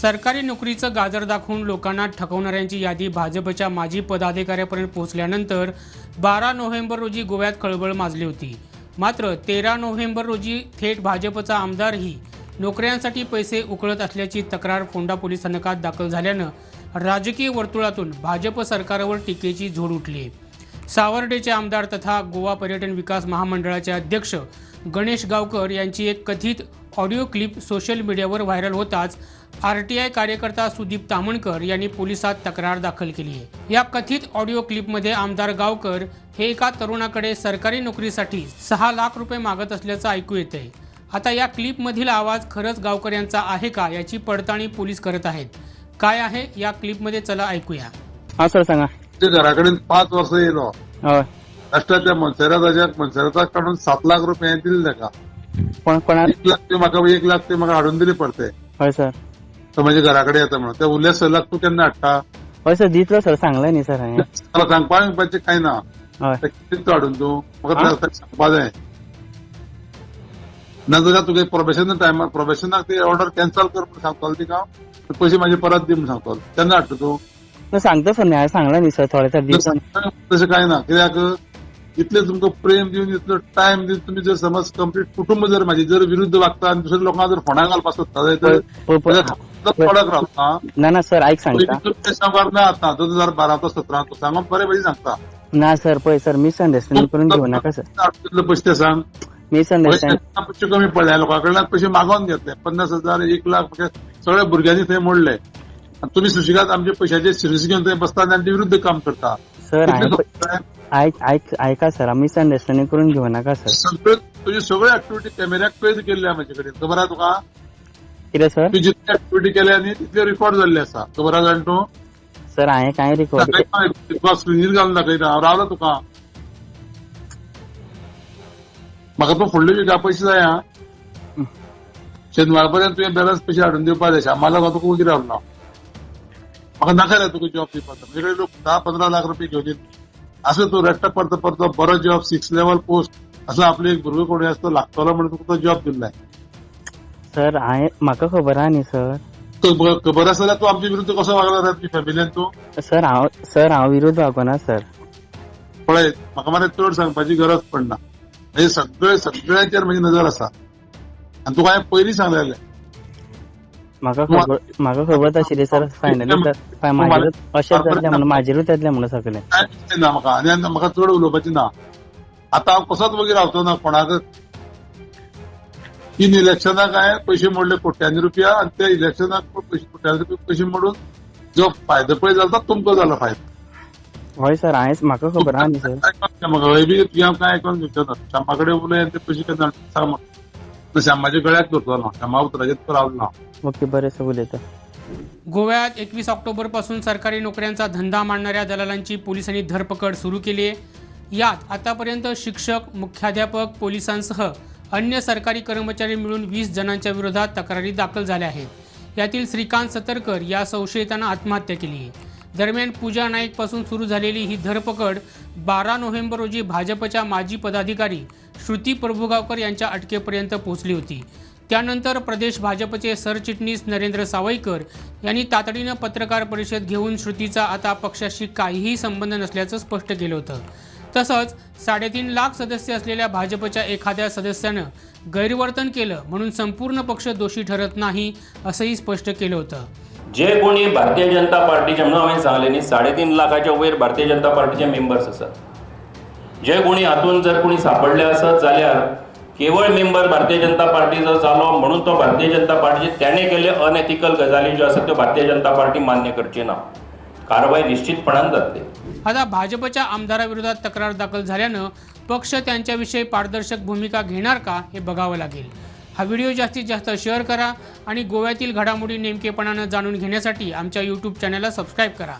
सरकारी नोकरीचं गाजर दाखवून लोकांना ठकवणाऱ्यांची यादी भाजपच्या माजी पदाधिकाऱ्यापर्यंत पोहोचल्यानंतर बारा नोव्हेंबर रोजी गोव्यात खळबळ माजली होती. मात्र तेरा नोव्हेंबर रोजी थेट भाजपचा आमदारही नोकऱ्यांसाठी पैसे उकळत असल्याची तक्रार फोंडा पोलीस स्थानकात दाखल झाल्यानं राजकीय वर्तुळातून भाजप सरकारवर टीकेची झोड उठली. आहे सावर्डेचे आमदार तथा गोवा पर्यटन विकास महामंडळाचे अध्यक्ष गणेश गावकर यांची एक कथित ऑडिओ क्लिप सोशल मीडियावर व्हायरल होताच आर टी आय कार्यकर्ता सुदीप तामणकर यांनी पोलिसात तक्रार दाखल केली आहे. या कथित ऑडिओ क्लिपमध्ये आमदार गावकर हे एका तरुणाकडे सरकारी नोकरीसाठी सहा लाख रुपये मागत असल्याचं ऐकू येतंय आता या क्लिपमधील आवाज खरंच गावकर यांचा आहे का याची पडताळणी पोलीस करत आहेत. काय आहे या क्लिपमध्ये चला ऐकूया. हा सर सांगा. ते घराकडेन पाच हय. राष्ट्राच्या मनसेराजाक मनसेराजाक काडून सात लाख रुपये दिले ताका कोणा एक लाख ते म्हाका एक लाख ते म्हाका हाडून दिले परते हय सर. तो म्हजे घरा कडेन येता म्हणून. ते उरले स लाख तूं केन्ना हाडटा हय सर दितलो सर सांगलाय न्ही सर हांवें मला सांगपाक बिंगपाचें कांय ना. हय. ते कितें तूं हाडून तूं म्हाका सांगपा जाय नाजाल्यार तुगे प्रोबेशन टायमार प्रोबेशनाक ते ऑर्डर कॅन्सल कर म्हणून सांगतलो तिका ते पयशे म्हाजे परत दी म्हणून सांगतलो. केन्ना हाडटा तूं न सांगतो सर हांवें सांगलां न्ही सर थोडे सर दिवसां तशें कांय ना. कित्याक इतले तुमकां प्रेम दिवन इतलो टायम दिवन तुमी जर समज कंप्लीट कुटुंब जर म्हाजी जर विरुद्ध वागता आनी दुसऱ्या लोकांक जर फोंडा घालपाक सोदता जाल्यार. पडक रावता ना. ना सर आयक सांगता. ना आता दोन हजार बारा तो सतरा तो सांगून बरे भशेन सांगता. ना सर पळय सर मिसअंडरस्टँडिंग करून घेऊ नाका सर. पयशे ते सांग. मिसअंडरस्टँड पयशे कमी पडले लोकां कडल्यान पयशे मागोवन घेतले. पन्नास हजार एक लाख सगळ्या भुरग्यांनी थंय मोडले. आनी तुमी सुशिगात आमचे पयशाचे सिरीज घेवन थंय बसता आनी तांचे विरुद्ध काम करता. Sir आयका sir? मिसअंडरस्टँडिंग करून घेऊ नाका सर? सगळे तुझी सगळे ऍक्टिव्हिटी कॅमेऱ्याक कैद केल्ल्या म्हाजे कडेन खबर आहा तुका कितें सर? तू जितली ऍक्टिव्हिटी केल्या न्ही तितले रेकॉर्ड जाल्ले आसा खबर आहा जाण तूं सर हांवें कांय रिकॉर्ड तुका स्क्रिनीर घालून दाखयता हांव रावलो तुका म्हाका तूं फुडले विका पयशे जाय. आं शेनवार पर्यंत तुवें बॅलन्स पयशे हाडून दिवपा जाय शामाला तुका वगीर रावलो म्हाका नाका जाय तुका जॉब दिवपाचो म्हजे लोक धा पंदरा लाख रुपये घेवन येत असं तूं रेस्टा पडता पडता बरो जॉब सिक्स लेवल पोस्ट असं आपले एक भुरगो कोणी आसतो लागतलो म्हणून तुका तो जॉब दिल्लाय सर हांवें म्हाका खबर आहा न्ही सर? खबर खबर आसा जाल्यार तूं आमचे विरुद्ध कसो वागला रे तुजी फॅमिलीन तूं? सर हांव सर हांव विरोध वागोना सर. पळय म्हाका मरे चड सांगपाची गरज पडना म्हणजे सगळे सगळ्यांचेर म्हजी नजर आसा आनी तुका हांवें पयलीं सांगलेलें म्हाका खबर म्हाका खबर आशिल्ली सर फायनली म्हाजेरूच अशेंच जातलें म्हणून म्हाजेरूच येतलें म्हणून सगळें कांय म्हाका आनी म्हाका चड उलोवपाचें ना आतां हांव कसोच वगीर रावचो ना कोणाक तीन इलेक्शनाक हांवें पयशे मोडले कोट्यांनी रुपया आनी त्या इलेक्शनाक पयशे कोट्यांनी रुपया पयशे मोडून जो फायदो पळय जाता तो तुमकां जालो फायदो हय सर हांवें म्हाका खबर आहा न्ही सर म्हाका हय बी तुवें कांय आयकोन घेवचें ना श्यामा कडेन उलय आनी ते पयशे केन्ना सांग म्हाका श्यामाच्या गळ्याक धरतलो ना. श्यामा उतराचेर तो रावलो ना ओके बरें सर उलयता गोव्यात एकवीस ऑक्टोबरपासून सरकारी नोकऱ्यांचा धंदा मांडणाऱ्या दलालांची पोलिसांनी धरपकड सुरू केली आहे. यात आतापर्यंत शिक्षक मुख्याध्यापक पोलिसांसह अन्य सरकारी कर्मचारी मिळून वीस जणांच्या विरोधात तक्रारी दाखल झाल्या आहेत. यातील श्रीकांत सतरकर या संशयितानं आत्महत्या केली आहे. दरम्यान पूजा नाईकपासून सुरू झालेली ही धरपकड बारा नोव्हेंबर रोजी भाजपच्या माजी पदाधिकारी श्रुती प्रभुगावकर यांच्या अटकेपर्यंत पोहोचली होती. त्यानंतर प्रदेश भाजपचे सरचिटणीस नरेंद्र सावईकर यांनी तातडीनं पत्रकार परिषद घेऊन श्रुतीचा आता पक्षाशी काहीही संबंध नसल्याचं स्पष्ट केलं होतं. तसंच साडेतीन लाख सदस्य असलेल्या भाजपच्या एखाद्या सदस्यानं गैरवर्तन केलं म्हणून संपूर्ण पक्ष दोषी ठरत नाही असंही स्पष्ट केलं होतं. जे कोणी भारतीय जनता पार्टीचे म्हणून हांवें सांगलें न्ही साडेतीन लाखाच्या वयर भारतीय जनता पार्टीचे मेंबर्स आसात जे कोणी हातून जर कोणी सापडले असत जाल्यार केवळ मेंबर भारतीय जनता पार्टीचो जालो म्हणून तो भारतीय जनता पार्टीचे त्याने केले अनएथिकल गजाली ज्यो आसात त्यो भारतीय जनता पार्टी मान्य करची ना कारवाई निश्चितपणान जाते. आता भाजपच्या आमदाराविरोधात तक्रार दाखल झाल्यानं पक्ष त्यांच्याविषयी पारदर्शक भूमिका घेणार का हे बघावं लागेल. हा व्हिडिओ जास्तीत जास्त शेअर करा आणि गोव्यातील घडामोडी नेमकेपणानं जाणून घेण्यासाठी आमच्या यूट्यूब चॅनलला सबस्क्राईब करा.